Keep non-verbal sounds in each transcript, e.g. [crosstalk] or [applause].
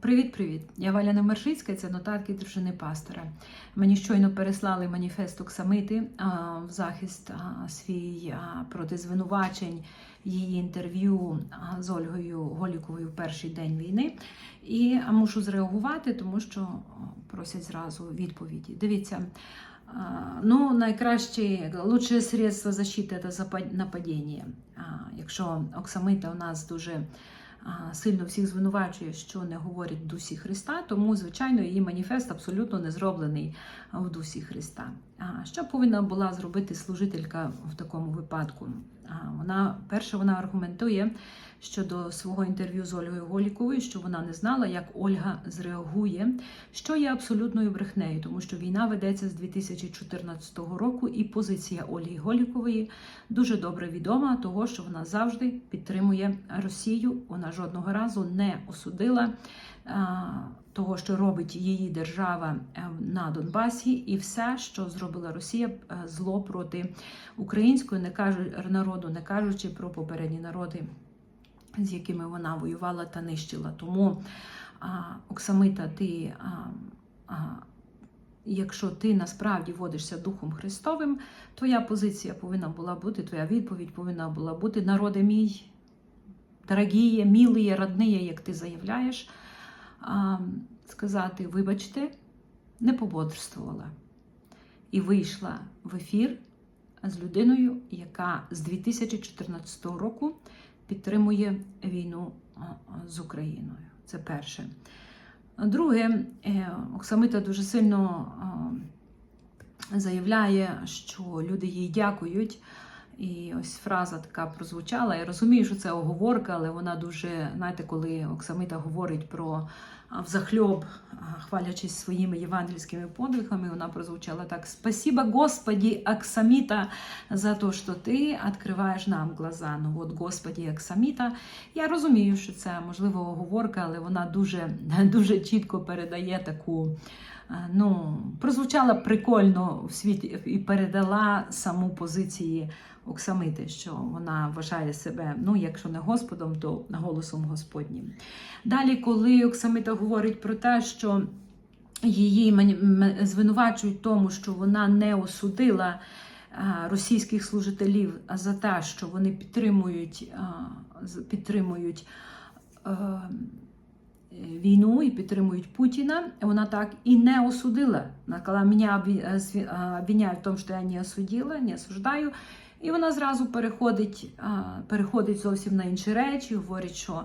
Привіт-привіт! Я Валя Немержицька, це нотатки дружини пастора. Мені щойно переслали маніфест Оксамити в захист свій проти звинувачень її інтерв'ю з Ольгою Голіковою в перший день війни. І мушу зреагувати, тому що просять зразу відповіді. Дивіться. Ну, найкраще, лучше средство защити це нападіння. Якщо Оксамита у нас дуже сильно всіх звинувачує, що не говорить в дусі Христа, тому, звичайно, її маніфест абсолютно не зроблений в дусі Христа. Що повинна була зробити служителька в такому випадку? Вона перше вона аргументує щодо свого інтерв'ю з Ольгою Голіковою, що вона не знала, як Ольга зреагує, що є абсолютною брехнею, тому що війна ведеться з 2014 року, і позиція Ольги Голікової дуже добре відома, того що вона завжди підтримує Росію. Вона жодного разу не осудила того, що робить її держава е, на Донбасі, і все, що зробила Росія, е, зло проти української, не кажу народу, не кажучи про попередні народи, з якими вона воювала та нищила. Тому Оксамита, ти. Якщо ти насправді водишся Духом Христовим, твоя позиція повинна була бути, твоя відповідь повинна була бути народи мій, дорогі, мілі, родні, як ти заявляєш, сказати, вибачте, не пободрствувала. І вийшла в ефір з людиною, яка з 2014 року підтримує війну з Україною. Це перше. Друге, е, Оксамита дуже сильно заявляє, що люди їй дякують. І ось фраза така прозвучала. Я розумію, що це оговорка, але вона дуже, знаєте, коли Оксамита говорить про взахльоб, хвалячись своїми євангельськими подвигами, вона прозвучала так: Спасибо, Господи, Оксамита, за те, що ти відкриваєш нам глаза. Ну от, Господи, Оксамита. Я розумію, що це можливо оговорка, але вона дуже, [laughs] дуже чітко передає таку. Ну, прозвучала прикольно в світі і передала саму позиції Оксамити, що вона вважає себе, ну, якщо не Господом, то голосом Господнім. Далі, коли Оксамита говорить про те, що її звинувачують тому, що вона не осудила російських служителів за те, що вони підтримують, з- підтримують е, війну і підтримують Путіна, вона так і не осудила. Вона сказала, е, е, обвиняють в тому, що я не осудила, не осуждаю. І вона зразу переходить, переходить зовсім на інші речі, говорить, що,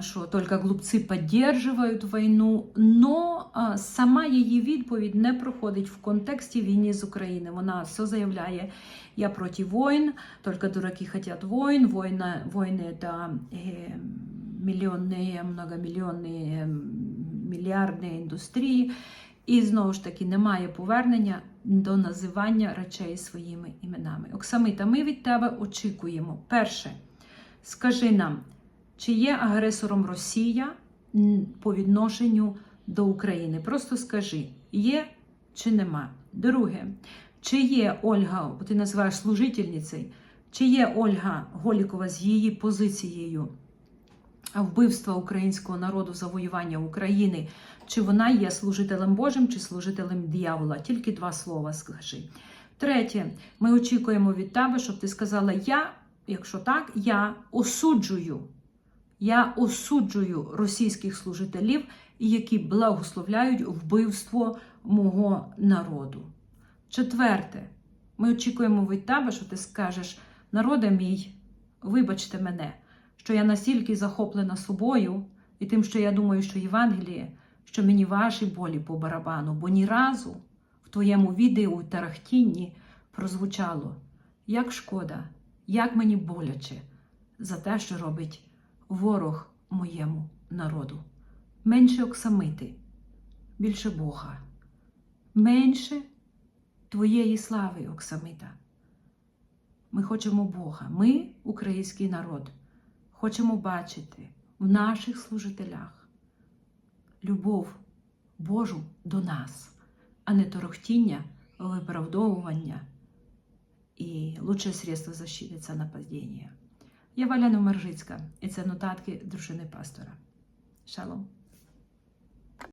що тільки глупці підтримують війну. Но сама її відповідь не проходить в контексті війни з України. Вона все заявляє: я проти воїн, тільки дураки хочуть воїн, війна, війни це е, мільйонні, многомільйонні, е, мільярдні індустрії. І знову ж таки немає повернення до називання речей своїми іменами. Оксамита, ми від тебе очікуємо. Перше, скажи нам, чи є агресором Росія по відношенню до України? Просто скажи, є чи нема. Друге, чи є Ольга, бо ти називаєш служительницею, чи є Ольга Голікова з її позицією вбивства українського народу, завоювання України, чи вона є служителем Божим, чи служителем диявола. Тільки два слова скажи. Третє, ми очікуємо від тебе, щоб ти сказала: Я, якщо так, я осуджую. Я осуджую російських служителів, які благословляють вбивство мого народу. Четверте, ми очікуємо від тебе, що ти скажеш: народе мій, вибачте мене, що я настільки захоплена собою і тим, що я думаю, що Євангеліє, що мені ваші болі по барабану, бо ні разу в твоєму відео тарахтінні прозвучало, як шкода, як мені боляче за те, що робить ворог моєму народу. Менше оксамити, більше Бога, менше твоєї слави, Оксамита. Ми хочемо Бога. Ми, український народ, хочемо бачити в наших служителях любов Божу до нас, а не торохтіння, виправдовування і лучше средство защити це нападіння. Я Валя Номержицька, і це нотатки дружини пастора. Шалом.